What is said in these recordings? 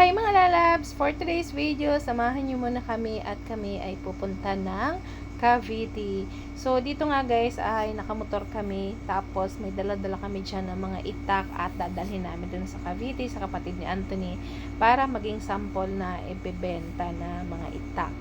Hi mga lalabs! For today's video, samahan nyo muna kami at kami ay pupunta ng Cavite. So, dito nga guys ay nakamotor kami tapos may dala-dala kami dyan ng mga itak at dadalhin namin dun sa Cavite sa kapatid ni Anthony para maging sample na ibebenta na mga itak.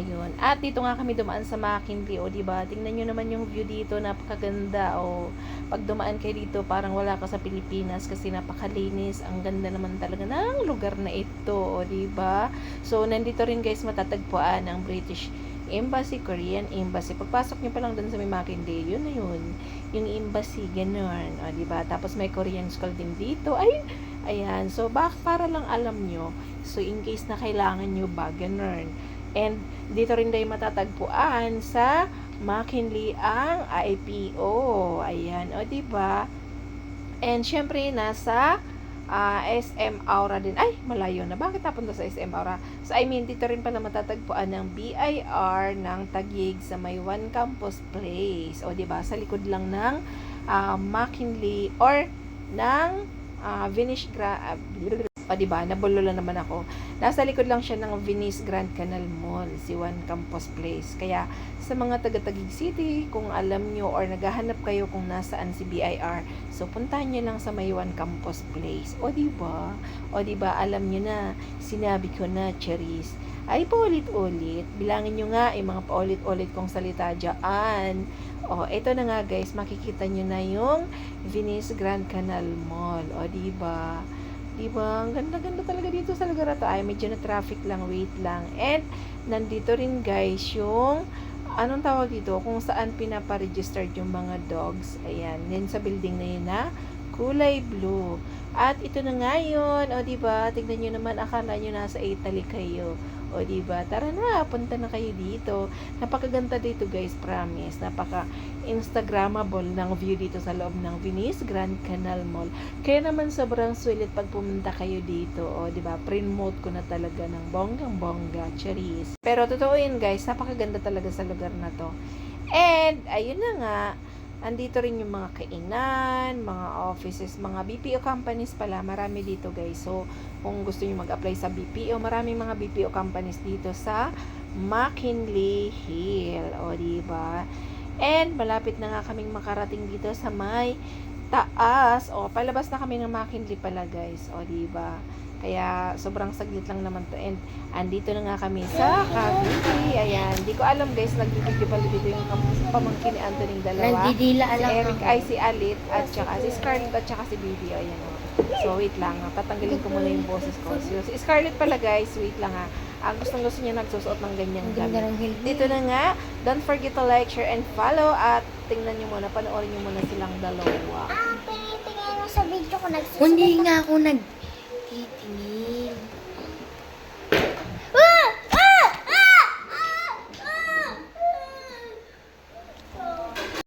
Ayun. At dito nga kami dumaan sa McKinley. O, diba? Tingnan nyo naman yung view dito. Napakaganda. O, pag dumaan kayo dito, parang wala ka sa Pilipinas kasi napakalinis. Ang ganda naman talaga ng lugar na ito. O, diba? So, nandito rin guys matatagpuan ang British Embassy, Korean Embassy. Pagpasok nyo pa lang dun sa may McKinley, yun na yun. Yung embassy, ganun. O, diba? Tapos may Korean school din dito. Ay, ayan. So, bak para lang alam nyo. So, in case na kailangan nyo ba, ganun. And dito rin tayo matatagpuan sa McKinley ang IPO. Ayan, o di ba? And syempre nasa ah, SM Aura din. Ay, malayo na. Bakit napunta sa SM Aura? So, I mean, dito rin pala matatagpuan ng BIR ng Taguig sa may One Campus Place. O, di ba? Sa likod lang ng ah, McKinley or ng uh, Venice Gra... Uh, o, diba? Nabulolo naman ako. Nasa likod lang siya ng Venice Grand Canal Mall, si One Campus Place. Kaya, sa mga taga-Taguig City, kung alam nyo or naghahanap kayo kung nasaan si BIR, so puntahan nyo lang sa may One Campus Place. O, diba? O, diba? Alam nyo na, sinabi ko na, Cherise. Ay, paulit-ulit. Bilangin nyo nga, yung mga paulit-ulit kong salita dyan. O, ito na nga guys, makikita nyo na yung Venice Grand Canal Mall. O, diba? Diba? Ang ganda-ganda talaga dito sa lugar na to. Ay, medyo na traffic lang, wait lang. And, nandito rin guys yung, anong tawag dito? Kung saan pinapa-registered yung mga dogs. Ayan, din sa building na yun na kulay blue. At ito na nga yun. O, diba? Tignan nyo naman, akala nyo nasa Italy kayo. O, diba? Tara na, punta na kayo dito. Napakaganda dito, guys. Promise. Napaka Instagrammable ng view dito sa loob ng Venice Grand Canal Mall. Kaya naman sobrang sulit pag pumunta kayo dito. O, diba? Print-mode ko na talaga ng bonggang-bongga. Charis. Pero totoo yun, guys. Napakaganda talaga sa lugar na to. And, ayun na nga, andito rin yung mga kainan, mga offices, mga BPO companies pala, marami dito guys. So, kung gusto niyo mag-apply sa BPO, marami mga BPO companies dito sa McKinley Hill. O, di ba? And, malapit na nga kaming makarating dito sa may taas. O, palabas na kami ng McKinley pala guys. O, di ba? Kaya, sobrang saglit lang naman to. And, andito na nga kami sa Cavite. Ayan. Di ko alam guys, nag-video pala dito yung pamangkin ni Anthony dalawa. Nandidila Si alam Eric ay si Alit at saka si Scarlett at saka si Bibi. Ayan o. So, wait lang. ha. Tatanggalin ko muna yung boses ko. So, si Scarlett pala guys, wait lang ha. Ah, gustong gusto niya nagsusuot ng ganyang Ang healthy. Dito na nga, don't forget to like, share, and follow. At tingnan niyo muna, panoorin niyo muna silang dalawa. Ah, tinitingnan mo sa video ko nagsusunod. Hindi nga ako 一点。